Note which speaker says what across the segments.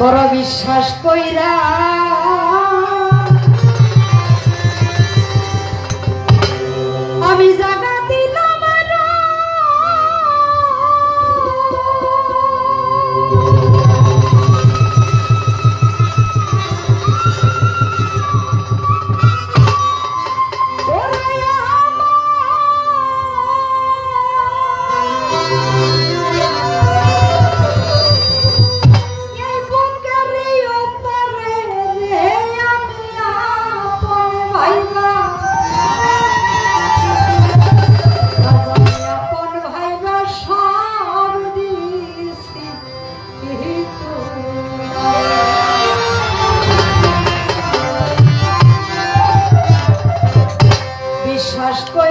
Speaker 1: বড় বিশ্বাস কইরা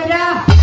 Speaker 1: yeah.